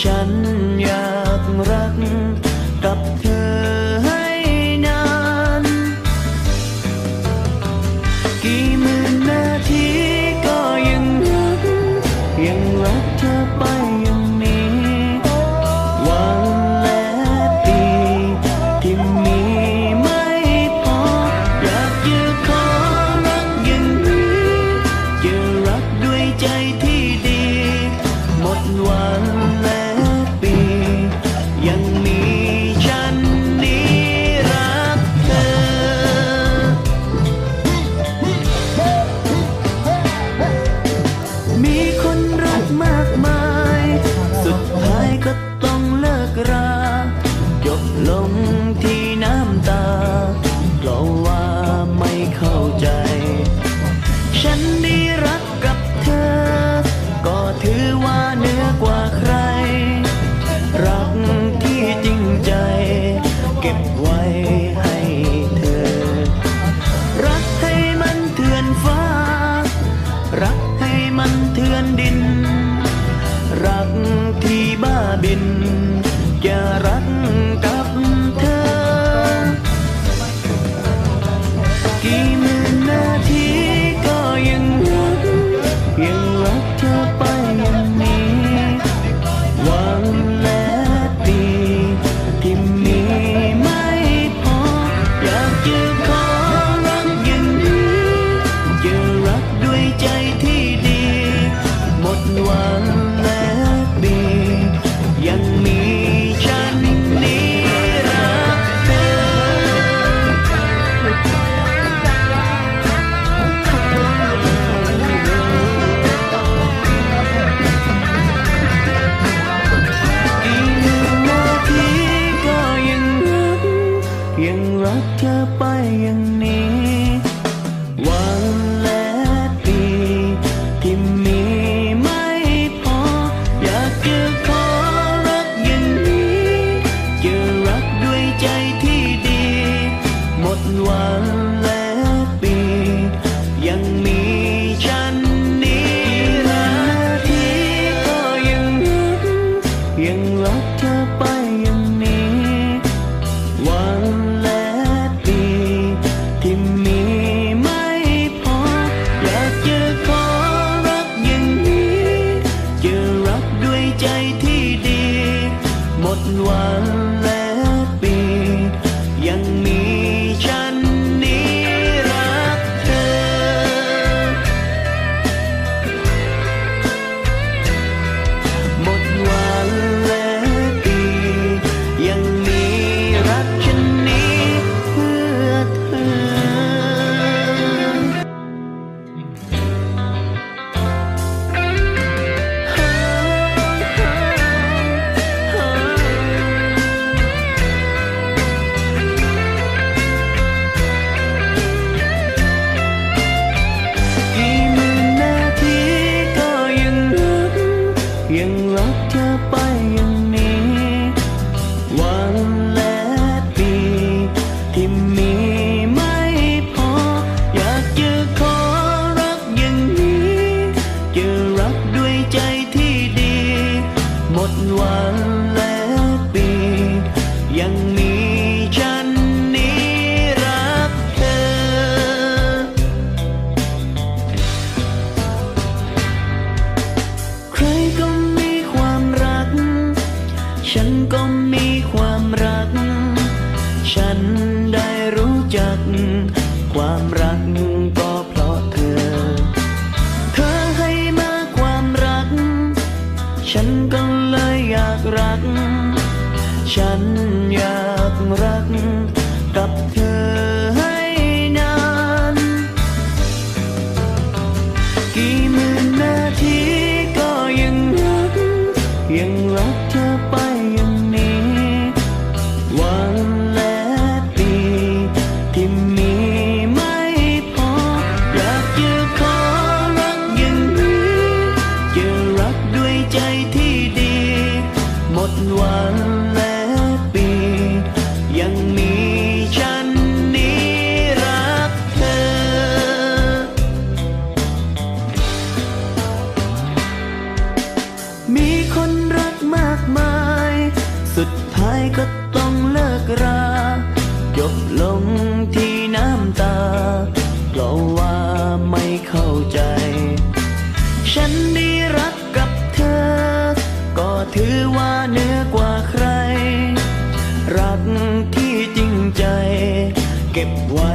ฉันอยากรักกับเธอ บิน เธอไป ก็ต้องเลิกราจบลงที่น้ำตา เพราะว่าไม่เข้าใจ ฉันได้รักกับเธอ ก็ถือว่าเหนือกว่าใคร รักที่จริงใจ เก็บไว้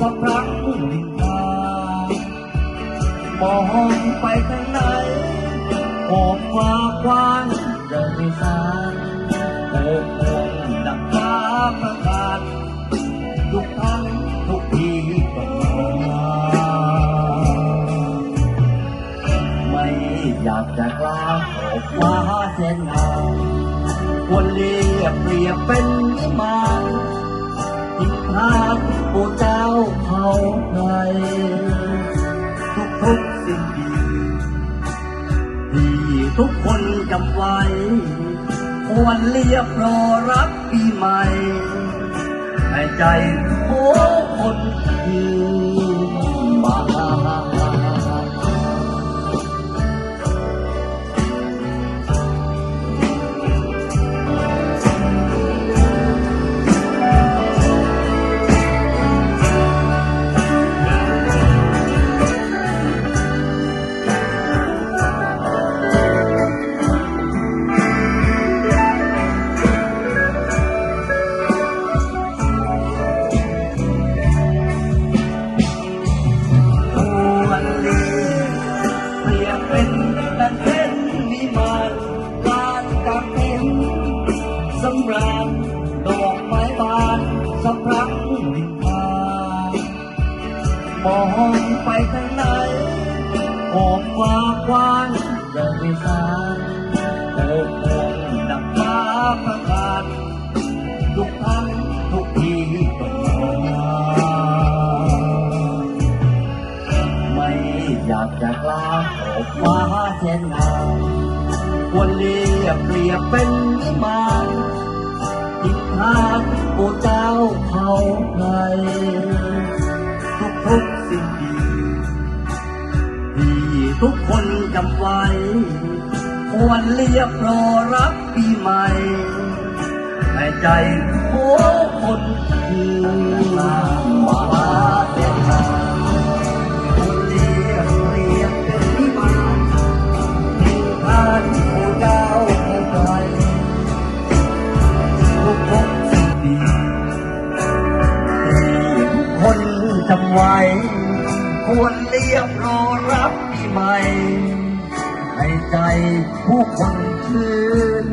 สะพรั่งดินทามองไปทางไหนโอบฟ้ากว้างเดินไม่สายโอบโอบดังฟ้าประกาศทุกครั้งทุกทีก็มาไม่อยากจะกล้าออกมาเส้นทางควรเรียบเรียบเป็นวิมานทิ้งทาง ผู้เจ้าเขาใครทุกทุกสิ่งดีที่ทุกคนจำไว้ ควรเรียบรอรับปีใหม่ ในใจโอ้คนคืนมา เป็นวิมานทิศทางผู้เจ้าเขาใครทุกทุกๆสิ่งดีที่ทุกคนจำไว้ ควรเรียบรอรับปีใหม่ให้ใจโอ้คนคือมาเส้นทา ไหว ควรเรียบรอรับปีใหม่ให้ใจผู้คนชื่น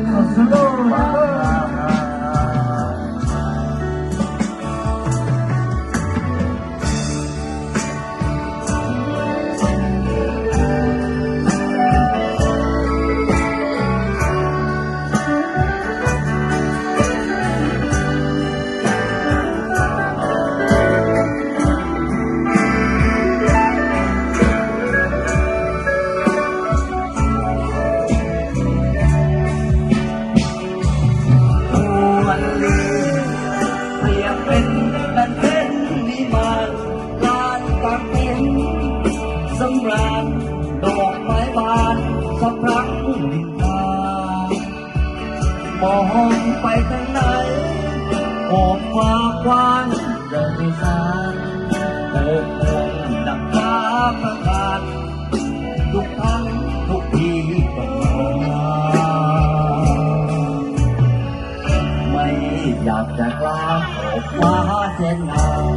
ฟ้าเส้นงาม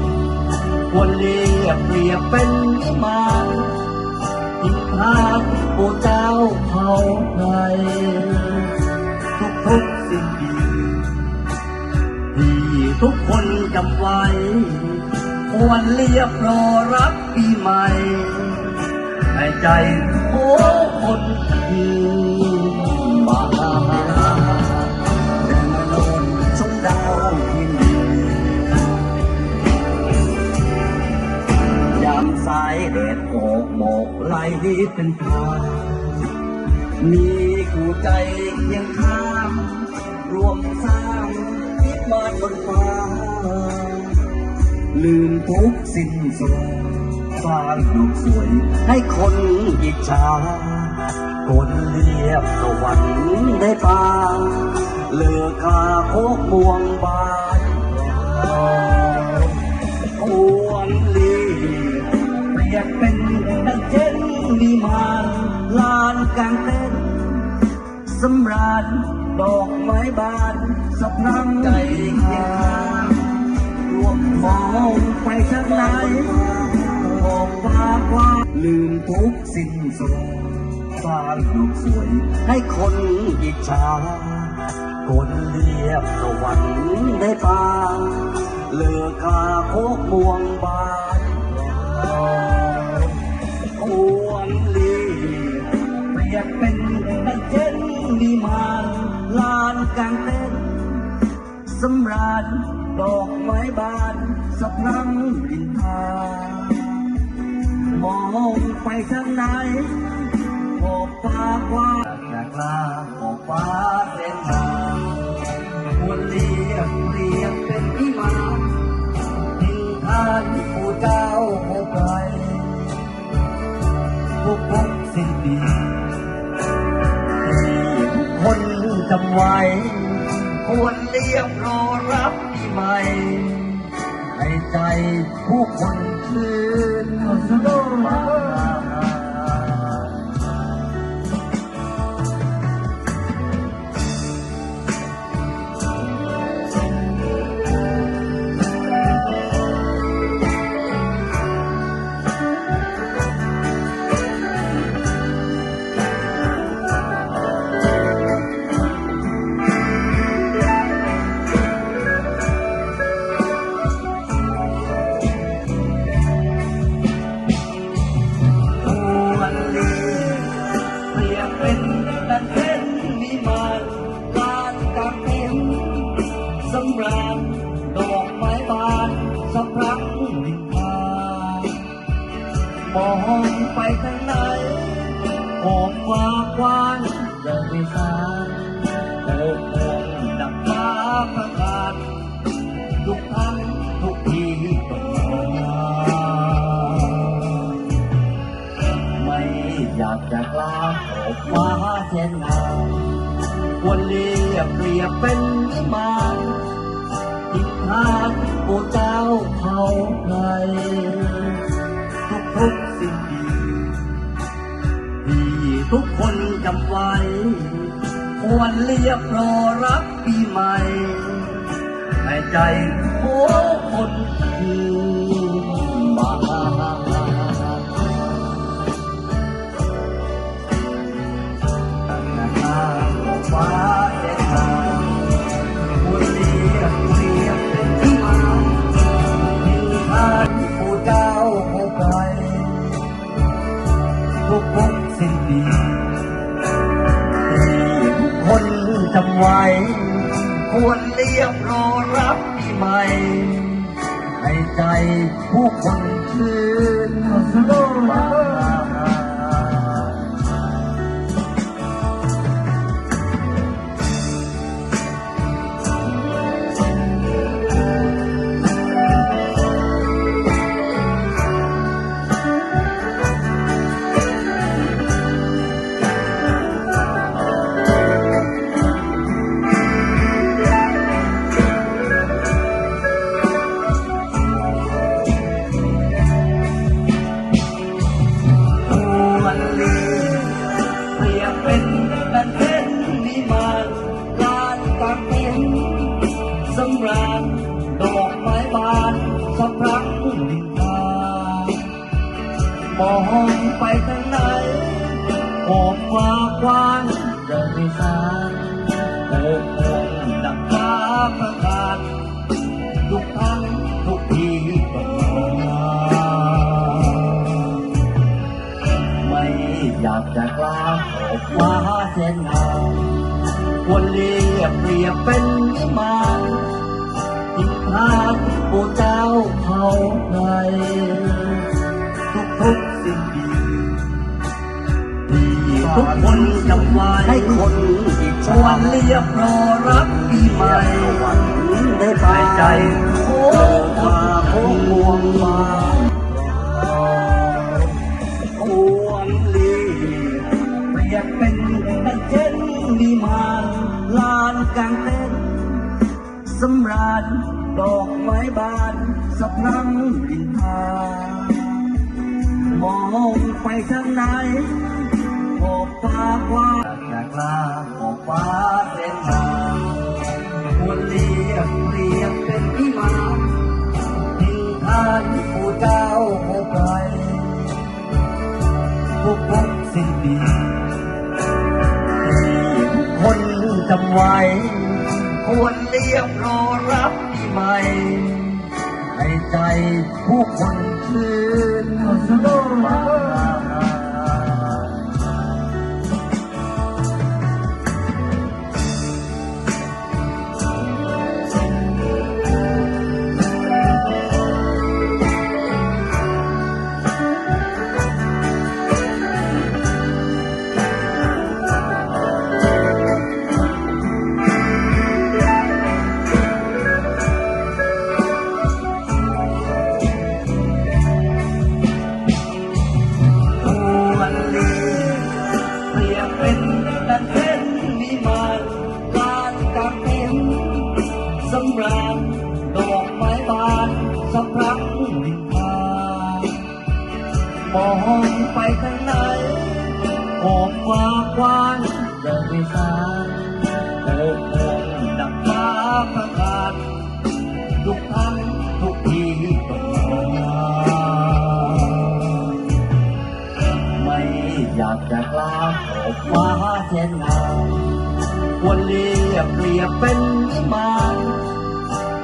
ควรเรียบเรียบเป็นนิมานทิศทางผู้เจ้าเขาใครทุกทุกสิ่งดีที่ทุกคนจำไว้ ควรเรียบรอรับปีใหม่ในใจโอ้คนที่ ไหลเป็นทางมีคู่ใจเคียงข้างรวมสร้างคิดมาบนฟ้า ลืมทุกสิ้นสุดสร้างลูกสวยให้คนอิจฉาคนเรียบสวรรค์ได้ปาเลือกาโคกบวงบานควรเรียบเปรียบเป็นดังเช่น วิมานลานกลางเต็นท์สำราญดอกไม้บานสะพรั่งใจเคียงข้างรวมมองไปทางไหนมองฟ้ากว้างลืมทุกสิ้นสุดสร้างลูกสวยให้คนอิจฉาคนเรียบสวรรค์ได้ปาเลือกคาโคกบวงบานคว รเรียบเปรียบเป็นดังเช่นวิมานลานกลางเต็นสำราญดอกไม้บานสะพรั่งรินทามองไปทางไหนขอบฟ้ากว้างจากลาขอบฟ้าเส้นทางควรเควรเรียบรอรับปีใหม่ให้ใจผู้คนชื่นมาค เป็นนิมานทิศทางผู้เจ้าเขาใครทุกทุกสิ่งดีที่ทุกคนจำไว้ ควรเรียบรอรับปีใหม่ในใจโอ้คนคือ ดีที่ทุกคนจำไว้ ควรเรียบรอรับปีใหม่ให้ใจผู้คนชื่นโลก อบฟ้ากว้างจะไม่สายโอ้คงดังฟ้าประกาศทุกครั้งทุกทีก็มาไม่อยากจะกล้าขอบฟ้าเส้นงามควรเรียบเรียบเป็นวิมานทิ้งทางผู้เจ้าเขาไท ที่ทุกคนจำไว้ให้คนอีกชวนเรียบรอรับปีใหม่ได้ไปใจันไว้ ควรเรียบรอรับปีใหม่ให้ใจผู้คนชื่น ไม่สาโอ้คงดังฟ้าประกาศทุกครั้งทุกทีก็มาไม่อยากจะกล้าขอบฟ้าเช่นงามควรเรียบเรียบเป็นวิมาน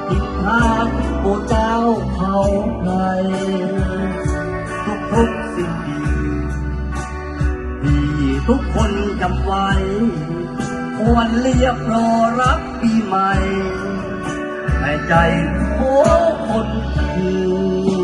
ทิศทางผู้เจ้าเขาไทยทุกทุก ทุกคนจำไว้ควรเรียบรอรับปีใหม่ในใจโอ้คนคือ